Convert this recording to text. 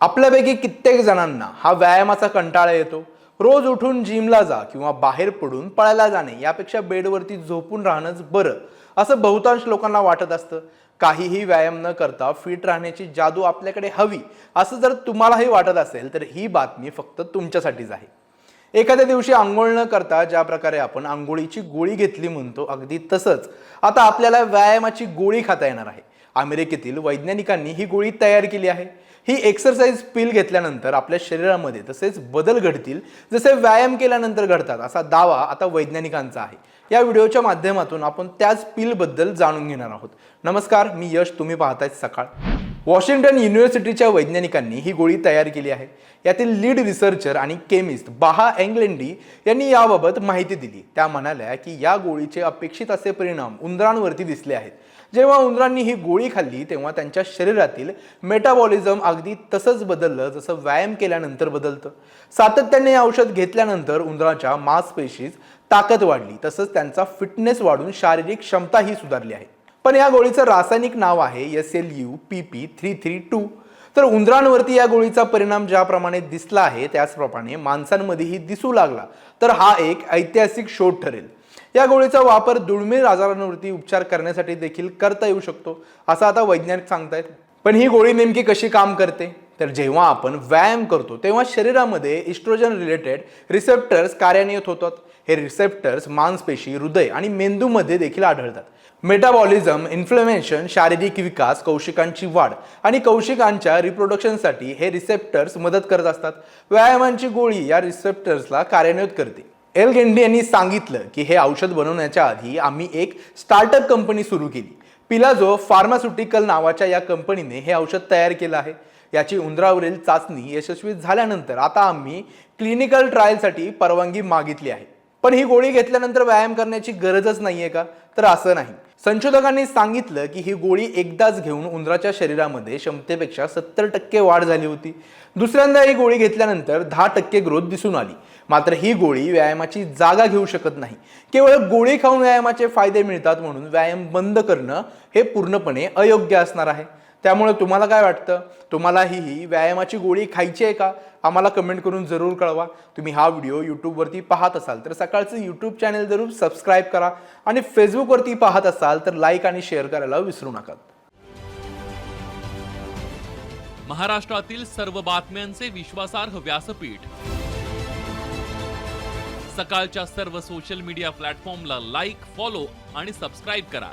आपल्यापैकी कित्येक जणांना हा व्यायामाचा कंटाळा येतो. रोज उठून जिमला जा किंवा बाहेर पडून पळायला जाणे यापेक्षा बेडवरती झोपून राहणंच बरं असं बहुतांश लोकांना वाटत असतं. काहीही व्यायाम न करता फिट राहण्याची जादू आपल्याकडे हवी असं जर तुम्हालाही वाटत असेल तर ही बातमी फक्त तुमच्यासाठीच आहे. एखाद्या दिवशी आंघोळ न करता ज्या प्रकारे आपण आंघोळीची गोळी घेतली म्हणतो अगदी तसंच. आता आपल्याला व्यायामाची गोळी खाता येणार आहे. अमेरिकेतील वैज्ञानिकांनी ही गोळी तयार केली आहे. ही एक्सरसाइज पिल घेतल्यानंतर आपल्या शरीरामध्ये तसेच बदल घडतील जसे व्यायाम केल्यानंतर घडतात असा दावा आता वैज्ञानिकांचा आहे. या व्हिडिओच्या माध्यमातून आपण त्याच पिलबद्दल जाणून घेणार आहोत. नमस्कार मी यश तुम्ही पाहताय सकाळ. वॉशिंग्टन युनिव्हर्सिटीच्या वैज्ञानिकांनी ही गोळी तयार केली आहे. यातील लीड रिसर्चर आणि केमिस्ट बाहा एंग्लेंडी यांनी याबाबत माहिती दिली. त्या म्हणाल्या की या गोळीचे अपेक्षित असे परिणाम उंदरांवरती दिसले आहेत. जेव्हा उंदरांनी ही गोळी खाल्ली तेव्हा त्यांच्या शरीरातील मेटाबॉलिझम अगदी तसंच बदललं जसं व्यायाम केल्यानंतर बदलतं. सातत्याने औषध घेतल्यानंतर उंदराच्या मांसपेशीस ताकद वाढली तसंच त्यांचा फिटनेस वाढून शारीरिक क्षमताही सुधारली आहे. पण या गोळीचं रासायनिक नाव आहे S L U P P three three two तर उंदरांवरती या गोळीचा परिणाम ज्याप्रमाणे दिसला आहे त्याचप्रमाणे माणसांमध्येही दिसू लागला. तर हा एक ऐतिहासिक शोध ठरेल. या गोळीचा वापर दुर्मिळ आजारांवरती उपचार करण्यासाठी देखील करता येऊ शकतो असं आता वैज्ञानिक सांगतायत. पण ही गोळी नेमकी कशी काम करते? तर जेव्हा आपण व्यायाम करतो तेव्हा शरीरामध्ये इस्ट्रोजन रिलेटेड रिसेप्टर्स कार्यान्वित होतात. हे रिसेप्टर्स मांसपेशी हृदय आणि मेंदूमध्ये देखील आढळतात. मेटाबॉलिझम इन्फ्लमेशन शारीरिक विकास कौशिकांची वाढ आणि कौशिकांच्या रिप्रोडक्शनसाठी हे रिसेप्टर्स मदत करत असतात. व्यायामांची गोळी या रिसेप्टर्सला कार्यान्वित करते. एल गेंडी यांनी सांगितलं की हे औषध बनवण्याच्या आधी आम्ही एक स्टार्टअप कंपनी सुरू केली. पिलाझो फार्मास्युटिकल नावाच्या या कंपनीने हे औषध तयार केलं आहे. याची उंदरावरील चाचणी यशस्वी झाल्यानंतर आता आम्ही क्लिनिकल ट्रायलसाठी परवानगी मागितली आहे. पण ही गोळी घेतल्यानंतर व्यायाम करण्याची गरजच नाहीये का? तर असं नाही. संशोधकांनी सांगितलं की ही गोळी एकदाच घेऊन उंदराच्या शरीरामध्ये क्षमतेपेक्षा सत्तर टक्के वाढ झाली होती. दुसऱ्यांदा ही गोळी घेतल्यानंतर दहा टक्के ग्रोथ दिसून आली. मात्र ही गोळी व्यायामाची जागा घेऊ शकत नाही. केवळ गोळी खाऊन व्यायामाचे फायदे मिळतात म्हणून व्यायाम बंद करणं हे पूर्णपणे अयोग्य असणार आहे. त्यामुळे तुम्हाला काय वाटतं? तुम्हालाही ही व्यायामाची गोळी खायची आहे का? आम्हाला कमेंट करून जरूर कळवा. तुम्ही हा व्हिडिओ यूट्यूबवरती पाहत असाल तर सकाळचं यूट्यूब चॅनल जरूर सबस्क्राईब करा आणि फेसबुकवरती पाहत असाल तर लाईक आणि शेअर करायला विसरू नका. महाराष्ट्रातील सर्व बातम्यांचे विश्वासार्ह व्यासपीठ. सकाळच्या सर्व सोशल मीडिया प्लॅटफॉर्मला लाईक फॉलो आणि सबस्क्राईब करा.